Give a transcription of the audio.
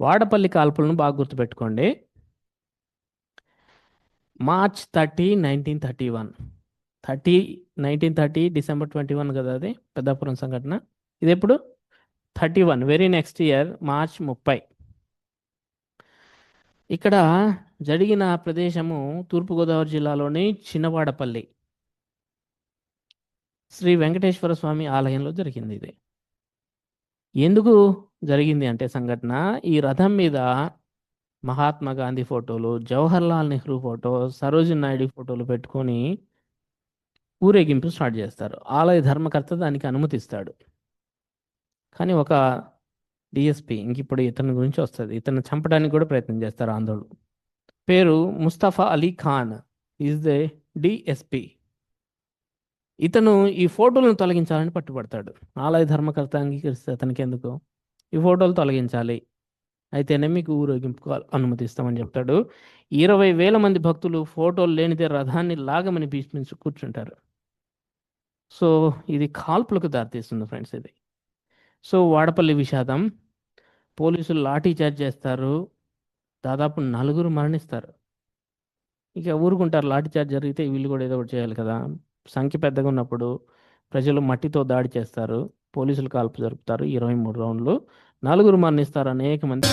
వాడపల్లి కాల్పులను బాగా గుర్తుపెట్టుకోండి. March thirty nineteen thirty one. Thirty nineteen thirty December twenty one కదా అది పెద్దాపురం సంఘటన. ఇది ఎప్పుడు thirty one very next year March ముప్పై. ఇక్కడ జరిగిన ప్రదేశము తూర్పుగోదావరి జిల్లాలోని చిన్నవాడపల్లి. శ్రీ వెంకటేశ్వర స్వామి ఆలయంలో జరిగింది ఇది. ఎందుకు? జరిగింది అంటే సంఘటన. ఈ రథం మీద మహాత్మా గాంధీ ఫోటోలు జవహర్లాల్ నెహ్రూ ఫోటో సరోజి నాయుడు ఫోటోలు పెట్టుకొని ఊరేగింపు స్టార్ట్ చేస్తారు. ఆలయ ధర్మకర్త దానికి అనుమతిస్తాడు. కానీ ఒక డిఎస్పి ఇంక ఇప్పుడు ఇతని గురించి వస్తుంది. ఇతను చంపడానికి కూడా ప్రయత్నం చేస్తారు ఆందోళన. పేరు Mustafa Ali Khan. Is the DSP ఇతను ఈ ఫోటోలను తొలగించాలని పట్టుబడతాడు. ఆలయ ధర్మకర్త అంగీకరిస్తే అతనికి ఎందుకు? ఈ ఫోటోలు తొలగించాలి. అయితేనే మీకు ఊరేగింపు అనుమతిస్తామని చెప్తాడు. ఇరవై వేల మంది భక్తులు ఫోటోలు లేనిదే రథాన్ని లాగమని భీష్మించి కూర్చుంటారు. సో ఇది కాల్పులకు దారితీస్తుంది ఫ్రెండ్స్ ఇది. సో వాడపల్లి విషాదం. పోలీసులు లాఠీ చార్జ్ చేస్తారు. దాదాపు నలుగురు మరణిస్తారు. ఇక ఊరుకుంటారు లాఠీ చార్జ్ జరిగితే వీళ్ళు కూడా ఏదో ఒకటి చేయాలి కదా. సంఖ్య పెద్దగా ఉన్నప్పుడు ప్రజలు మట్టితో దాడి చేస్తారు. పోలీసులు కాల్పు జరుపుతారు. ఇరవై మూడు రౌండ్లు. నలుగురు మరణిస్తారు అనేక మంది.